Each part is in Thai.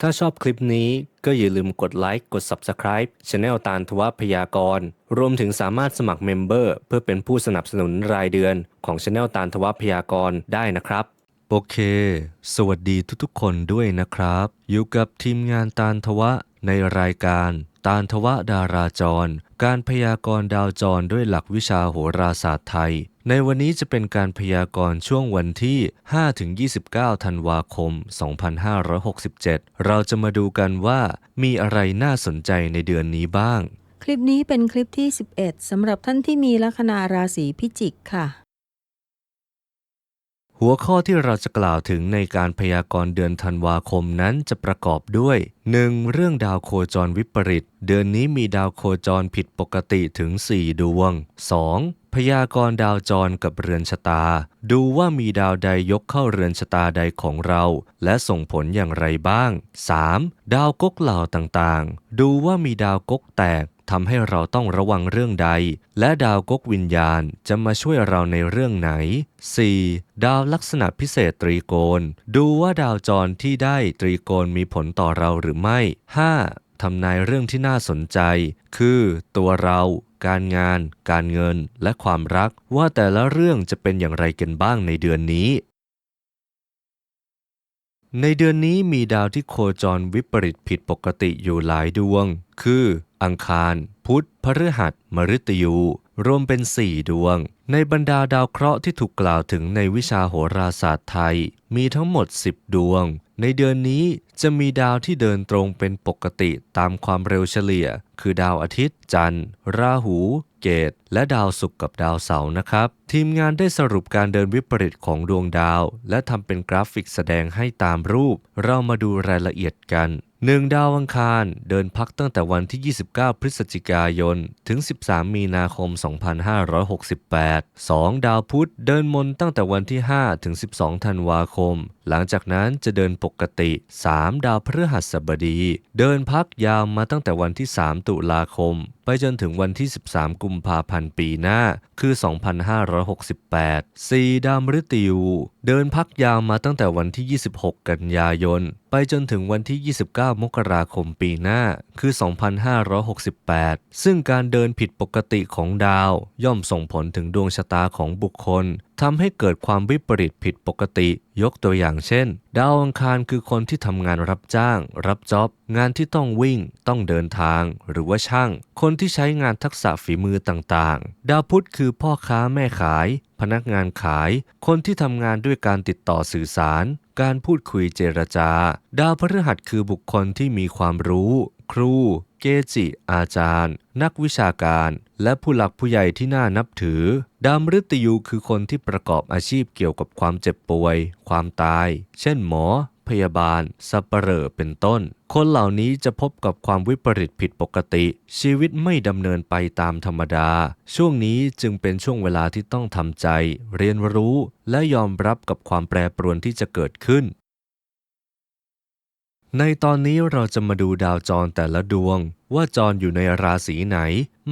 ถ้าชอบคลิปนี้ก็อย่าลืมกดไลค์ กด Subscribe Channel ตาลทวพยากร รวมถึงสามารถสมัครเมมเบอร์เพื่อเป็นผู้สนับสนุนรายเดือนของ Channel ตาลทวพยากรได้นะครับ โอเค สวัสดีทุกๆคนด้วยนะครับ อยู่กับทีมงานตาลทวะในรายการ ตาลทวะดาราจร การพยากรณ์ดาวจรด้วยหลักวิชาโหราศาสตร์ไทย ในวันนี้จะเป็นการพยากรณ์ช่วงวันที่ 5-29 ธันวาคม 2567 เราจะมาดูกันว่ามีอะไรน่าสนใจในเดือนนี้บ้าง คลิปนี้เป็นคลิปที่ 11สำหรับท่านที่มีลัคนาราศีพิจิกค่ะ หัวข้อที่เราจะกล่าวถึงในการพยากรณ์เดือนธันวาคมนั้นจะประกอบด้วย 1. เรื่องดาวโคจรวิปริต เดือนนี้มีดาวโคจรผิดปกติถึง 4 ดวง 2. พยากรณ์ดาวจรกับเรือนชะตา ดูว่ามีดาวใดยกเข้าเรือนชะตาใดของเรา และส่งผลอย่างไรบ้าง 3. ดาวก๊กเหล่าต่างๆ ดูว่ามีดาวก๊กแตก ทำให้เราต้องระวังเรื่องใด และดาวก๊กวิญญาณจะมาช่วยเราในเรื่องไหน 4. ดาวลักษณะพิเศษตรีโกณ ดูว่าดาวจรที่ได้ตรีโกณมีผลต่อเราหรือไม่ 5. ทำนายเรื่องที่น่าสนใจ คือ ตัวเรา การงาน การเงิน และความรัก ว่าแต่ละเรื่องจะเป็นอย่างไรกันบ้างในเดือนนี้ในเดือนนี้มีดาวที่โคจรวิปริตผิดปกติอยู่หลายดวง คือ อังคาร พุธพฤหัส มฤตยู รวมเป็น4ดวง ในบรรดาดาวเคราะห์ที่ถูกกล่าวถึงในวิชาโหราศาสตร์ไทย มีทั้งหมด 10 ดวง ในเดือนนี้จะมีดาวที่เดินตรงเป็นปกติตามความเร็วเฉลี่ย คือดาวอาทิตย์ จันทร์ ราหู เกต และดาวศุกร์กับดาวเสาร์นะครับ ทีมงานได้สรุปการเดินวิปริตของดวงดาว และทำเป็นกราฟิกแสดงให้ตามรูป เรามาดูรายละเอียดกัน หนึ่งดาวอังคารเดินพักตั้งแต่วันที่ 29 พฤศจิกายน ถึง 13 มีนาคม 2568 2. ดาวพุธเดินมนตั้งแต่วันที่ 5 ถึง 12 ธันวาคม หลังจากนั้นจะเดินปกติ 3. ดาวพฤหัสบดี เดินพักยาวมาตั้งแต่วันที่ 3 ตุลาคม ไปจนถึงวันที่ 13 กุมภาพันธ์ปีหน้า คือ 2568 4. ดาวมฤตยู เดินพักยาวมาตั้งแต่วันที่ 26 กันยายน ไปจนถึงวันที่ 29 มกราคมปีหน้า คือ 2568 ซึ่งการเดินผิดปกติของดาว ย่อมส่งผลถึงดวงชะตาของบุคคล ทำให้เกิดความวิปริตผิดปกติ ยกตัวอย่างเช่น ดาวอังคารคือคนที่ทำงานรับจ้าง รับจ็อบ งานที่ต้องวิ่ง ต้องเดินทาง หรือว่าช่าง คนที่ใช้งานทักษะฝีมือต่างๆ ดาวพุธคือพ่อค้าแม่ขาย พนักงานขาย คนที่ทำงานด้วยการติดต่อสื่อสาร การพูดคุยเจรจา ดาวพฤหัสคือบุคคลที่มีความรู้ ครู เกจิ อาจารย์ นักวิชาการ และผู้หลักผู้ใหญ่ที่น่านับถือ ดาวมฤตยูคือคนที่ประกอบอาชีพเกี่ยวกับความเจ็บป่วย ความตาย เช่นหมอ พยาบาลสัปเหร่อเป็นต้น คนเหล่านี้จะพบกับความวิปริตผิดปกติ ชีวิตไม่ดำเนินไปตามธรรมดา ช่วงนี้จึงเป็นช่วงเวลาที่ต้องทำใจ เรียนรู้และยอมรับกับความแปรปรวนที่จะเกิดขึ้น ในตอนนี้เราจะมาดูดาวจรแต่ละดวง ว่าจรอยู่ในราศีไหน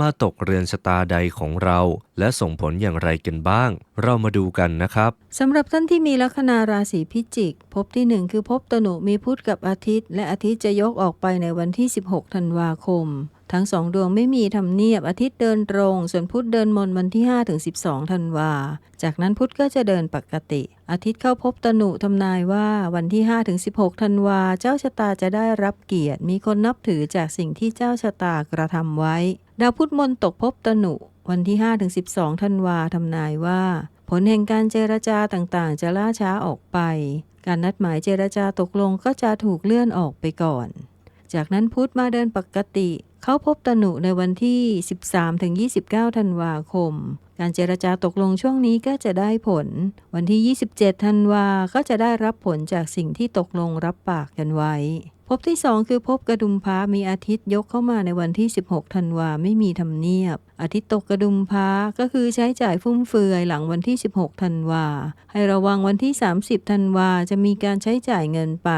มาตกเรือนชะตาใดของเรา และส่งผลอย่างไรกันบ้าง เรามาดูกันนะครับสำหรับท่านที่มีลัคนาราศีพิจิกภพที่ 1 คือภพตนุมีพุธกับอาทิตย์ และอาทิตย์จะยกออกไปในวันที่ 16 ธันวาคม ทั้งสองดวงไม่มีทำเนียบอาทิตย์เดินตรง ส่วนพุธเดินมนวันที่ 5 ถึง 12 ธันวา จากนั้นพุธก็จะเดินปกติ อาทิตย์เข้าพบตนุทำนายว่าวันที่ 5 ถึง 16 ธันวา เจ้าชะตาจะได้รับเกียรติ มีคนนับถือจากสิ่งที่เจ้าชะตากระทำไว้ ดาวพุธมนตกพบตนุ วันที่ 5 ถึง 12 ธันวาทำนายว่า ผลแห่งการเจรจาต่างๆ จะล่าช้าออกไป การนัดหมายเจรจาตกลงก็จะถูกเลื่อนออกไปก่อน จากนั้นพุธมาเดินปกติ เขาพบตนุในวันที่ 13-29 ธันวาคม การเจรจาตกลงช่วงนี้ก็จะได้ผล วันที่ 27 ธันวาก็จะได้รับผลจากสิ่งที่ตกลงรับปากกันไว้ พบที่2คือพบกระดุมพระมีอาทิตย์ยกเข้ามาในวันที่ 16ธันวาไม่มีทำเนียบ อาทิตย์ตกกระดุมพระก็คือใช้จ่ายฟุ่มเฟือยหลังวันที่ 16ธันวาให้ระวังวันที่ 30ธันวาจะมีการใช้จ่ายเงินไป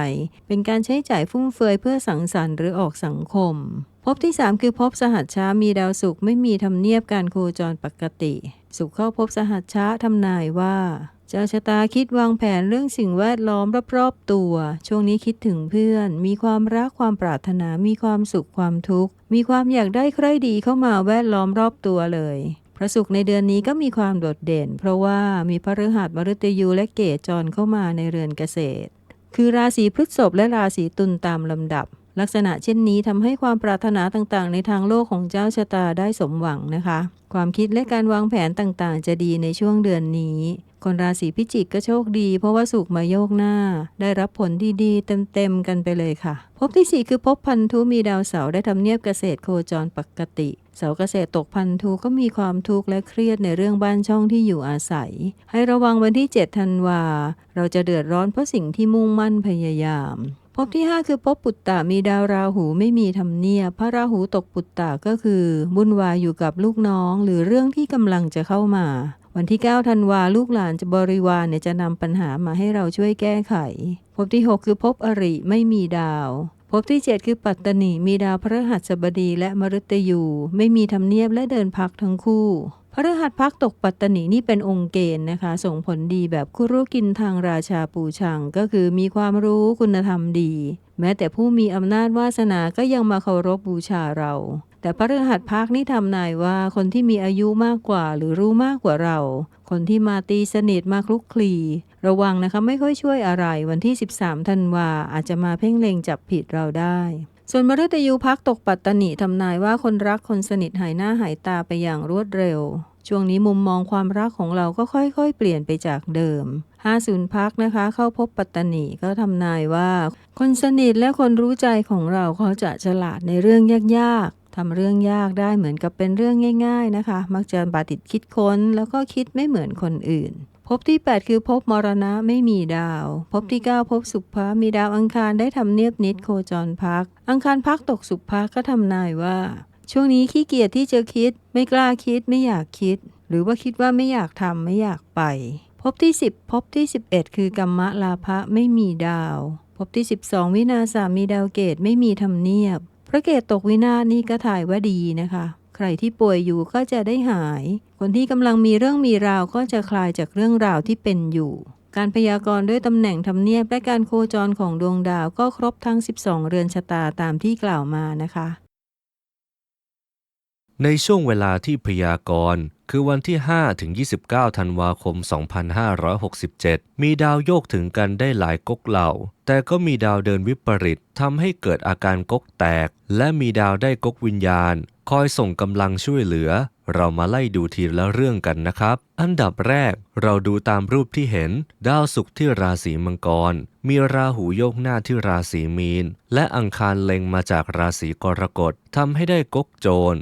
เป็นการใช้จ่ายฟุ่มเฟือยเพื่อสังสรรค์หรือออกสังคมพบที่ 3 คือพบสหัชชามีดาวศุกร์ไม่มีทำเนียบการโคจรปกติ สุขเข้าพบสหัชชาทำนายว่า เจ้าชะตาคิดวางแผนเรื่องสิ่งแวดล้อมรอบๆตัว ช่วงนี้คิดถึงเพื่อน มีความรักความปรารถนา มีความสุขความทุกข์ มีความอยากได้ใครดีเข้ามาแวดล้อมรอบตัวเลย พระศุกร์ในเดือนนี้ก็มีความโดดเด่น เพราะว่ามีพระฤหัสมฤตยูและเกตจรเข้ามาในเรือนเกษตร คือราศีพฤษภและราศีตุลตามลำดับ ลักษณะเช่นนี้ทำให้ความปรารถนาต่างๆ ในทางโลกของเจ้าชะตาได้สมหวังนะคะ ความคิดและการวางแผนต่างๆ จะดีในช่วงเดือนนี้ คนราศีพิจิกก็โชคดี เพราะว่าสุขมาโยกหน้า ได้รับผลดีๆ เต็มๆ กันไปเลยค่ะ พบที่สี่คือพบพันธุมีดาวเสาร์ได้ทำเนียบเกษตรโคจรปกติเสาเกษตรตกพันธุก็มีความทุกข์และเครียดในเรื่องบ้านช่องที่อยู่อาศัย ให้ระวังวันที่ 7 ธันวา เราจะเดือดร้อนเพราะสิ่งที่มุ่งมั่นพยายาม พบที่ 5 คือพบปุตตะมีดาวราหูไม่มีทำเนียบพระราหูตกปุตตะก็คือวุ่นวายอยู่กับลูกน้อง หรือเรื่องที่กำลังจะเข้ามา วันที่9ธันวาลูกหลานจะบริวารเนี่ยจะนำปัญหามาให้เราช่วยแก้ไขพบที่ 6 คือพบอริไม่มีดาวพบที่ 7 คือปัตตนีมีดาวพฤหัสบดีและมฤตยู ไม่มีทำเนียบและเดินพักทั้งคู่ พฤหัสพักตกปัตตนีนี่เป็นองค์เกณฑ์นะคะ ส่งผลดีแบบคุรุกินทางราชาปูชัง ก็คือมีความรู้คุณธรรมดี แม้แต่ผู้มีอำนาจวาสนาก็ยังมาเคารพบูชาเรา แต่พระฤหัสพักนี่ทำนายว่าคนที่มีอายุมากกว่าหรือรู้มากกว่าเรา คนที่มาตีสนิทมาคลุกคลี ระวังนะคะไม่ค่อยช่วยอะไรวันที่ 13ธันวาอาจจะมาเพ่งเล็งจับผิดเราได้ ส่วนมฤตยูพักตกปัตตนิทำนายว่าคนรักคนสนิทหายหน้าหายตาไปอย่างรวดเร็ว ช่วงนี้มุมมองความรักของเราก็ค่อยๆ เปลี่ยนไปจากเดิม 50 พักนะคะ เข้าพบปัตตนิก็ทำนายว่า คนสนิทและคนรู้ใจของเราเขาจะฉลาดในเรื่องยากๆทำเรื่องยากได้เหมือนกับเป็นเรื่องง่าย ๆนะคะ มักจะบาติดคิดค้น แล้วก็คิดไม่เหมือนคนอื่น พบที่ 8 คือพบมรณะไม่มีดาวพบที่9พบสุภะมีดาวอังคารได้ทำเนียบนิดโคจรพัก อังคารพักตกสุภะก็ทำนายว่า ช่วงนี้ขี้เกียจที่จะคิด ไม่กล้าคิดไม่อยากคิด หรือว่าคิดว่าไม่อยากทำไม่อยากไปพบที่ 10พบที่ 11 คือกรรมะลาภะไม่มีดาวพบที่ 12 วินาศามีดาวเกตไม่มีทำเนียบ พระเกตตกวินาศนี่ก็ถ่ายว่าดีนะคะ ใครที่ป่วยอยู่ก็จะได้หาย คนที่กำลังมีเรื่องมีราวก็จะคลายจากเรื่องราวที่เป็นอยู่ การพยากรณ์ด้วยตำแหน่งทำเนียบและการโคจรของดวงดาวก็ครบทั้ง 12 เรือนชะตาตามที่กล่าวมานะคะ ในช่วงเวลาที่พยากรณ์คือวันที่ 5 ถึง 29 ธันวาคม 2567 มีดาวโยกถึงกันได้หลายก๊กเหล่า แต่ก็มีดาวเดินวิปริตทำให้เกิดอาการก๊กแตก และมีดาวได้ก๊กวิญญาณ คอยส่งกำลังช่วยเหลือ เรามาไล่ดูทีละเรื่องกันนะครับ อันดับแรกเราดูตามรูปที่เห็น ดาวศุกร์ที่ราศีมังกร มีราหูโยกหน้าที่ราศีมีน และอังคารเล็งมาจากราศีกรกฎทำให้ได้ก๊กโจร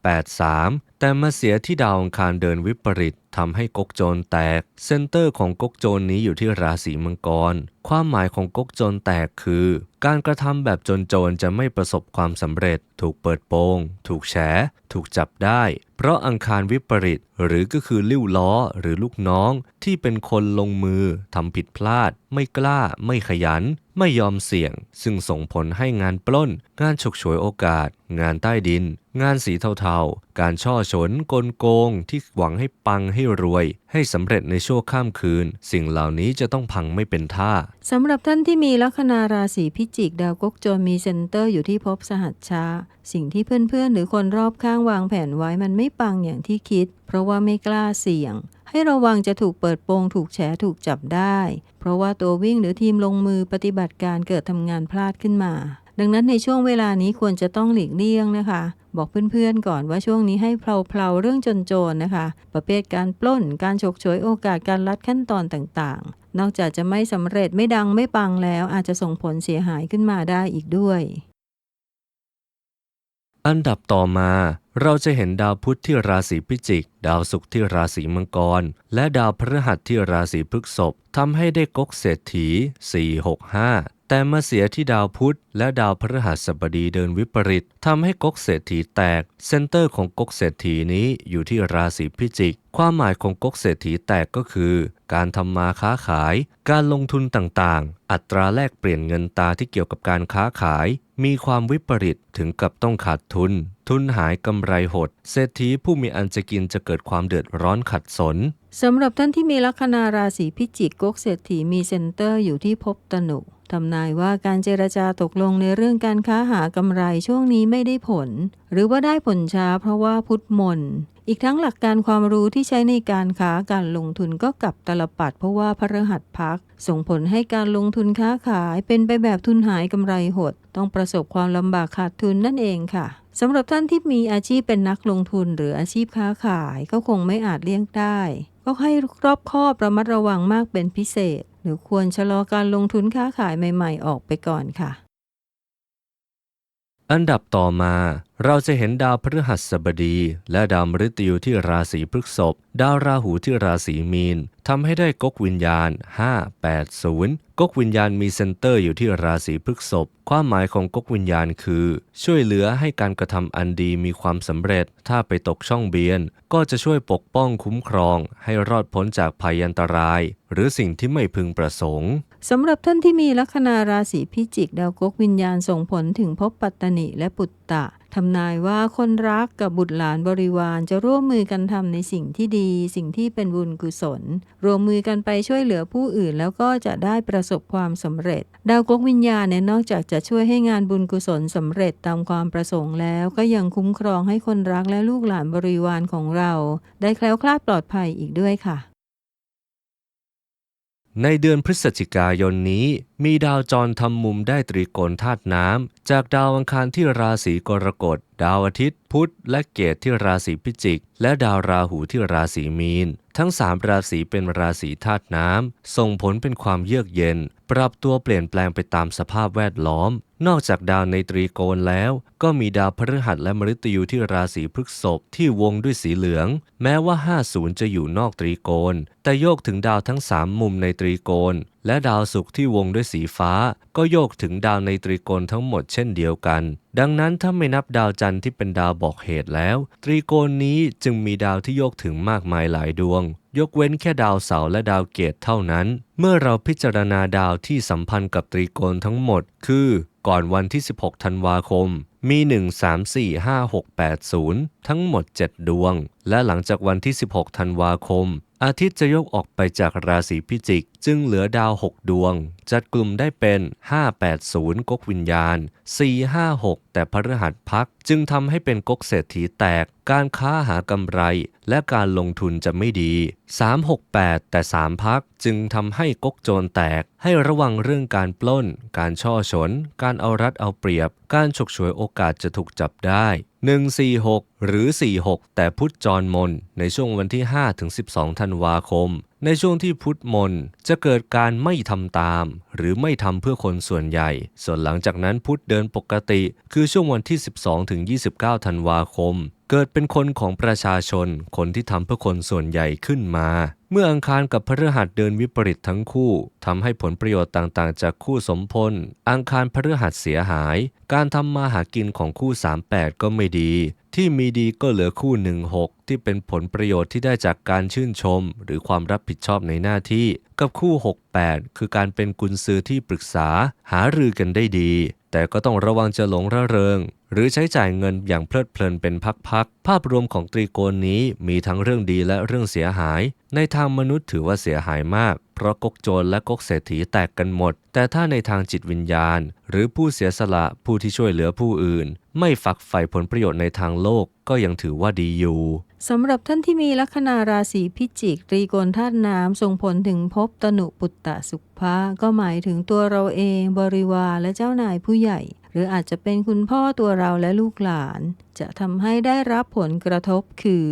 683 แต่มาเสียที่ดาวอังคารเดินวิปริตทำให้ก๊กโจรแตก เซนเตอร์ของก๊กโจรนี้อยู่ที่ราศีมังกร ความหมายของก๊กโจรแตกคือ การกระทำแบบโจรๆจะไม่ประสบความสำเร็จ ถูกเปิดโปง ถูกแฉ ถูกจับได้ เพราะอังคารวิปริต หรือก็คือลิ้วล้อหรือลูกน้อง ที่เป็นคนลงมือทำผิดพลาด ไม่กล้า ไม่ขยัน ไม่ยอมเสี่ยง ซึ่งส่งผลให้งานปล้น งานฉกฉวยโอกาส งานใต้ดิน งานสีเทาๆ การช่อฉนกลโกงที่หวังให้ปังให้รวย ให้สำเร็จในชั่วข้ามคืน สิ่งเหล่านี้จะต้องพังไม่เป็นท่าสำหรับท่านที่มีลัคนาราศีพิจิกดาวกกโจรมีเซนเตอร์อยู่ที่ภพสหัชชา สิ่งที่เพื่อนๆ หรือคนรอบข้างวางแผนไว้มันไม่ปังอย่างที่คิด เพราะว่าไม่กล้าเสี่ยง ให้ระวังจะถูกเปิดโปงถูกแฉถูกจับได้ เพราะว่าตัววิ่งหรือทีมลงมือปฏิบัติการเกิดทำงานพลาดขึ้นมา ดังนั้นในช่วงเวลานี้ควรจะต้องหลีกเลี่ยงนะคะ บอกเพื่อนๆก่อนว่าช่วงนี้ให้เพลาๆเรื่องจนๆนะคะ ประเภทการปล้น การฉกฉวยโอกาสการลัดขั้นตอนต่างๆ นอกจากจะไม่สำเร็จไม่ดังไม่ปังแล้ว อาจจะส่งผลเสียหายขึ้นมาได้อีกด้วย อันดับต่อมาเราจะเห็นดาวพุธที่ราศีพิจิก ดาวศุกร์ที่ราศีมังกร และดาวพฤหัสที่ราศีพฤษภทำให้ได้กกเศรษฐี 465 แต่มาเสียที่ดาวพุธและดาวพฤหัสบดีเดินวิปริตทำให้ก๊กเศรษฐีแตก เซนเตอร์ของก๊กเศรษฐีนี้อยู่ที่ราศีพิจิก ความหมายของก๊กเศรษฐีแตกก็คือ การทำมาค้าขาย การลงทุนต่างๆ อัตราแลกเปลี่ยนเงินตาที่เกี่ยวกับการค้าขาย มีความวิปริตถึงกับต้องขาดทุน ทุนหายกำไรหด เศรษฐีผู้มีอันจะกินจะเกิดความเดือดร้อนขัดสน สำหรับท่านที่มีลัคนาราศีพิจิกก๊กเศรษฐีมีเซ็นเตอร์อยู่ที่ภพตนุทำนายว่าการเจรจาตกลงในเรื่องการค้าหากำไรช่วงนี้ไม่ได้ผล หรือว่าได้ผลช้าเพราะว่าพุทธมนต์อีกทั้งหลักการความรู้ที่ใช้ในการค้าการลงทุนก็กลับตลปัดเพราะว่าพฤหัสพัก ส่งผลให้การลงทุนค้าขายเป็นไปแบบทุนหายกำไรหด ต้องประสบความลำบากขาดทุนนั่นเองค่ะสำหรับท่านที่มีอาชีพเป็นนักลงทุนหรืออาชีพค้าขายก็คงไม่อาจเลี่ยงได้ ก็ให้รอบคอบระมัดระวังมากเป็นพิเศษ หรือควรชะลอการลงทุนค้าขายใหม่ ๆ ออกไปก่อนค่ะ อันดับต่อมาเราจะเห็นดาวพฤหัสบดี และดาวมฤตยูที่ราศีพฤษภ ดาวราหูที่ราศีมีนทำให้ได้ก๊กวิญญาณ 580ก๊กวิญญาณมีเซนเตอร์อยู่ที่ราศีพฤษภ ความหมายของก๊กวิญญาณคือ ช่วยเหลือให้การกระทำอันดีมีความสำเร็จ ถ้าไปตกช่องเบียน ก็จะช่วยปกป้องคุ้มครอง ให้รอดพ้นจากภัยอันตราย หรือสิ่งที่ไม่พึงประสงค์ สำหรับท่านที่มีลัคนาราศีพิจิก ดาวกกวิญญาณส่งผลถึงภพปัตตนิและปุตตะทำนายว่าคนรักกับบุตรหลานบริวารจะร่วมมือกันทำในสิ่งที่ดี สิ่งที่เป็นบุญกุศล รวมมือกันไปช่วยเหลือผู้อื่นแล้วก็จะได้ประสบความสำเร็จ ดาวกกวิญญาณเนี่ยนอกจากจะช่วยให้งานบุญกุศลสำเร็จตามความประสงค์แล้ว ก็ยังคุ้มครองให้คนรักและลูกหลานบริวารของเรา ได้แคล้วคลาดปลอดภัยอีกด้วยค่ะ ในเดือนพฤศจิกายนนี้ มีดาวจรทำมุมได้ตรีโกณธาตุน้ำ จากดาวอังคารที่ราศีกรกฎ ดาวอาทิตย์ พุธ และเกตที่ราศีพิจิก และดาวราหูที่ราศีมีน ทั้งสามราศีเป็นราศีธาตุน้ำ ส่งผลเป็นความเยือกเย็น ปรับตัวเปลี่ยนแปลงไปตามสภาพแวดล้อม นอกจากดาวในตรีโกณแล้ว ก็มีดาวพฤหัสและมฤตยูที่ราศีพฤษภที่วงด้วยสีเหลือง แม้ว่า 50 จะอยู่นอกตรีโกณ แต่โยกถึงดาวทั้ง 3 มุมในตรีโกณ และดาวศุกร์ที่วงด้วยสีฟ้า ก็โยกถึงดาวในตรีโกณทั้งหมดเช่นเดียวกัน ดังนั้นถ้าไม่นับดาวจันทร์ที่เป็นดาวบอกเหตุแล้ว ตรีโกณนี้จึงมีดาวที่โยกถึงมากมายหลายดวง ยกเว้นแค่ดาวเสาร์และดาวเกตเท่านั้น เมื่อเราพิจารณาดาวที่สัมพันธ์กับตรีโกณทั้งหมด คือ ก่อนวันที่ 16 ธันวาคม มี 1 3 4 5 6 8 0 ทั้งหมด 7 ดวง และหลังจากวันที่ 16 ธันวาคม อาทิตย์จะยกออกไปจากราศีพิจิก จึงเหลือดาว 6 ดวง จัดกลุ่มได้เป็น 580 ก๊กวิญญาณ 456 แต่พฤหัสพัก จึงทำให้เป็นก๊กเศรษฐีแตก การค้าหากำไร และการลงทุนจะไม่ดี 368 แต่ 3 พัก จึงทำให้ก๊กโจรแตก ให้ระวังเรื่องการปล้น การช่อฉน การเอารัดเอาเปรียบ การฉกฉวยโอกาสจะถูกจับได้ 146 หรือ 46 แต่พุทธจรมน ในช่วงวันที่5ถึง12 ธันวาคม ในช่วงที่พุทธมนจะเกิดการไม่ทำตาม หรือไม่ทำเพื่อคนส่วนใหญ่ ส่วนหลังจากนั้นพุทธเดินปกติ คือช่วงวันที่ 12ถึง29 ธันวาคม เกิดเป็นคนของประชาชน คนที่ทำเพื่อคนส่วนใหญ่ขึ้นมา เมื่ออังคารกับพฤหัสเดินวิปริตทั้งคู่ทำให้ผลประโยชน์ต่างๆ จากคู่สมพลอังคารพฤหัสเสียหาย การทำมาหากินของคู่ 38 ก็ไม่ดี ที่มีดีก็เหลือคู่16ที่เป็นผลประโยชน์ที่ได้จากการชื่นชม หรือความรับผิดชอบในหน้าที่ กับคู่ 68 คือการเป็นกุญซือที่ปรึกษา หารือกันได้ดี แต่ก็ต้องระวังจะหลงระเริง หรือใช้จ่ายเงินอย่างเพลิดเพลินเป็นพักๆ ภาพรวมของตรีโกณนี้มีทั้งเรื่องดีและเรื่องเสียหาย ในทางมนุษย์ถือว่าเสียหายมาก ราะก๊กโจรและก๊กเศรษฐีแตกกันหมด แต่ถ้าในทางจิตวิญญาณ หรือผู้เสียสละผู้ที่ช่วยเหลือผู้อื่น ไม่ฝักใฝ่ผลประโยชน์ในทางโลกก็ยังถือว่าดีอยู่สำหรับท่านที่มีลัคนาราศีพิจิกตรีโกณธาตุน้ำส่งผลถึงภพตนุปุตตะสุภะก็หมายถึงตัวเราเองบริวารและเจ้านายผู้ใหญ่ หรืออาจจะเป็นคุณพ่อตัวเราและลูกหลาน จะทำให้ได้รับผลกระทบคือ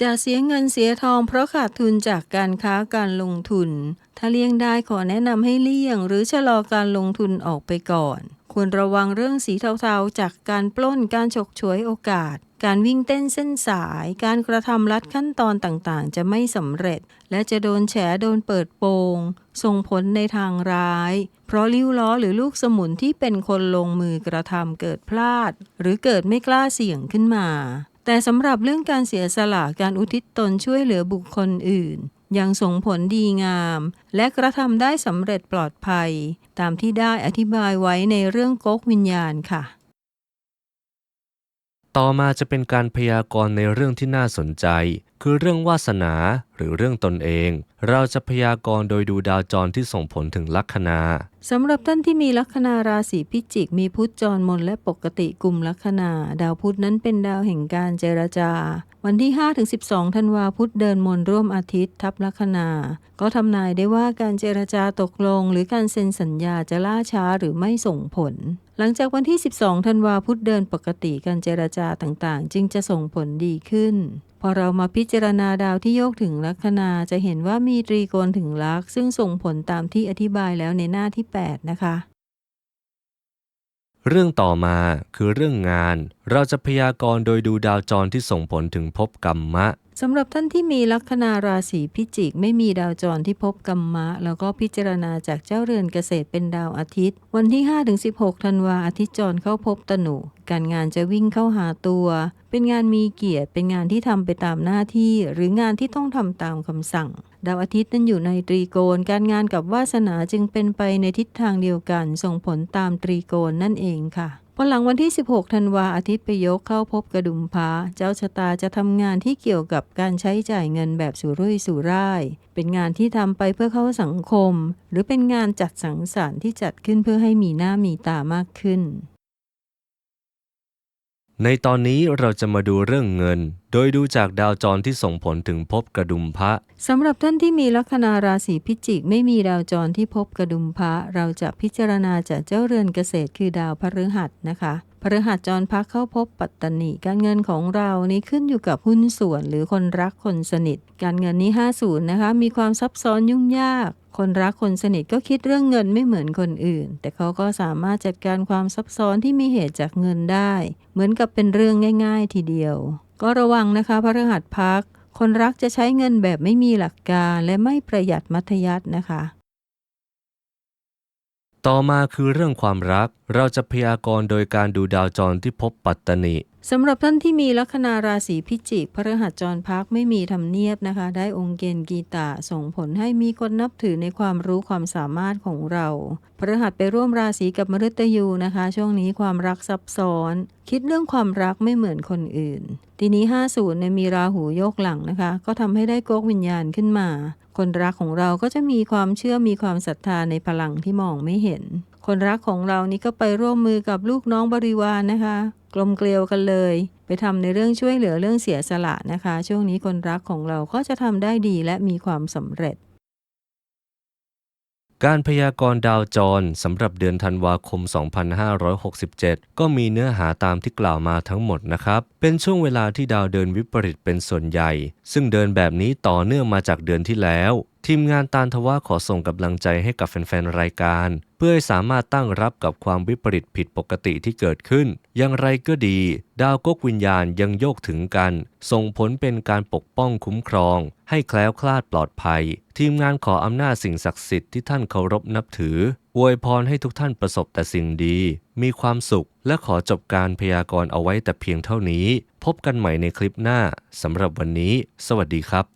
จะเสียเงินเสียทองเพราะขาดทุนจากการค้าการลงทุน ถ้าเลี่ยงได้ขอแนะนำให้เลี่ยง หรือชะลอการลงทุนออกไปก่อน ควรระวังเรื่องสีเทาๆ จากการปล้นการฉกฉวยโอกาส การวิ่งเต้นเส้นสาย การกระทำลัดขั้นตอนต่างๆ จะไม่สำเร็จ และจะโดนแฉโดนเปิดโปง ส่งผลในทางร้าย เพราะลิ้วล้อหรือลูกสมุนที่เป็นคนลงมือกระทำเกิดพลาด หรือเกิดไม่กล้าเสี่ยงขึ้นมา แต่สำหรับเรื่องการเสียสละการอุทิศตนช่วยเหลือบุคคลอื่น ยังส่งผลดีงาม และกระทำได้สำเร็จปลอดภัย ตามที่ได้อธิบายไว้ในเรื่องก๊กวิญญาณค่ะ ต่อมาจะเป็นการพยากรณ์ในเรื่องที่น่าสนใจ คือเรื่องวาสนาหรือเรื่องตนเอง เราจะพยากรณ์โดยดูดาวจรที่ส่งผลถึงลัคนาสำหรับท่านที่มีลัคนาราศีพิจิก มีพุธจรมนและปกติกลุ่มลัคนา ดาวพุธนั้นเป็นดาวแห่งการเจรจา วันที่ 5-12 ธันวาพุธเดินมนร่วมอาทิตย์ ทับลัคนา ก็ทำนายได้ว่าการเจรจาตกลง หรือการเซ็นสัญญาจะล่าช้าหรือไม่ส่งผล หลังจากวันที่ 12 ธันวาพุธเดินปกติการเจรจาต่างๆ จึงจะส่งผลดีขึ้น พอเรามาพิจารณาดาวที่โยกถึงลัคนาจะเห็นว่ามีตรีโกณถึงลักซึ่งส่งผลตามที่อธิบายแล้วในหน้าที่ 8 นะคะ เรื่องต่อมาคือเรื่องงาน เราจะพยากรณ์โดยดูดาวจรที่ส่งผลถึงภพกรรมะ สำหรับท่านที่มีลัคนาราศีพิจิก ไม่มีดาวจรที่พบกรรมะ แล้วก็พิจารณาจากเจ้าเรือนเกษตรเป็นดาวอาทิตย์ วันที่ 5-16 ธันวาอาทิตย์จรเข้าพบตนุ การงานจะวิ่งเข้าหาตัว เป็นงานมีเกียรติเป็นงานที่ทำไปตามหน้าที่ หรืองานที่ต้องทำตามคำสั่ง ดาวอาทิตย์นั้นอยู่ในตรีโกณ การงานกับวาสนาจึงเป็นไปในทิศทางเดียวกัน ส่งผลตามตรีโกณนั่นเองค่ะ พอหลังวันที่ 16 ธันวาอาทิตย์ไปยกเข้าพบกระดุมพาเจ้าชะตาจะทำงานที่เกี่ยวกับการใช้จ่ายเงินแบบสุรุ่ยสุร่าย เป็นงานที่ทำไปเพื่อเข้าสังคม หรือเป็นงานจัดสังสรรค์ที่จัดขึ้นเพื่อให้มีหน้ามีตามากขึ้น ในตอนนี้เราจะมาดูเรื่องเงิน โดยดูจากดาวจรที่ส่งผลถึงภพกระดุมพระสำหรับท่านที่มีลัคนาราศีพิจิกไม่มีดาวจรที่พบกระดุมพระเราจะพิจารณาจากเจ้าเรือนเกษตรคือดาวพฤหัสนะคะ พฤหัสจรพักเข้าพบปัตตนิการเงินของเรานี้ขึ้นอยู่กับหุ้นส่วนหรือคนรักคนสนิท การเงินนี้50นะคะ มีความซับซ้อนยุ่งยาก คนรักคนสนิทก็คิดเรื่องเงินไม่เหมือนคนอื่น แต่เขาก็สามารถจัดการความซับซ้อนที่มีเหตุจากเงินได้ เหมือนกับเป็นเรื่องง่าย ๆ ทีเดียว ก็ระวังนะคะพฤหัสพัก คนรักจะใช้เงินแบบไม่มีหลักการและไม่ประหยัดมัธยัสถ์นะคะ ต่อมาคือเรื่องความรักเราจะพยากรณ์โดยการดูดาวจรที่พบปัตตนิสำหรับท่านที่มีลัคนาราศีพิจิกพฤหัสจรพักไม่มีทำเนียบนะคะ ได้องค์เกณฑ์กีตาส่งผลให้มีคนนับถือในความรู้ความสามารถของเราพฤหัสไปร่วมราศีกับมฤตยูนะคะ ช่วงนี้ความรักซับซ้อน คิดเรื่องความรักไม่เหมือนคนอื่น ทีนี้ 50เนี่ยมีราหูโยกหลังนะคะ ก็ทำให้ได้โกกวิญญาณขึ้นมา คนรักของเราก็จะมีความเชื่อมีความศรัทธาในพลังที่มองไม่เห็น คนรักของเรานี่ก็ไปร่วมมือกับลูกน้องบริวารนะคะ กลมเกลียวกันเลย ไปทำในเรื่องช่วยเหลือเรื่องเสียสละนะคะ ช่วงนี้คนรักของเราก็จะทำได้ดีและมีความสำเร็จ การพยากรณ์ดาวจรสำหรับเดือนธันวาคม 2567 ก็มีเนื้อหาตามที่กล่าวมาทั้งหมดนะครับ เป็นช่วงเวลาที่ดาวเดินวิปริตเป็นส่วนใหญ่ ซึ่งเดินแบบนี้ต่อเนื่องมาจากเดือนที่แล้ว ทีมงานตาลทว่าขอส่งกำลังใจให้กับแฟนๆ รายการ เพื่อให้สามารถตั้งรับกับความวิปริตผิดปกติที่เกิดขึ้น อย่างไรก็ดี ดาวกกวิญญาณยังโยกถึงกัน ส่งผลเป็นการปกป้องคุ้มครอง ให้แคล้วคลาดปลอดภัย ทีมงานขออำนาจสิ่งศักดิ์สิทธิ์ที่ท่านเคารพนับถืออวยพรให้ทุกท่านประสบแต่สิ่งดี มีความสุข และขอจบการพยากรณ์เอาไว้แต่เพียงเท่านี้ พบกันใหม่ในคลิปหน้าสำหรับวันนี้ สวัสดีครับ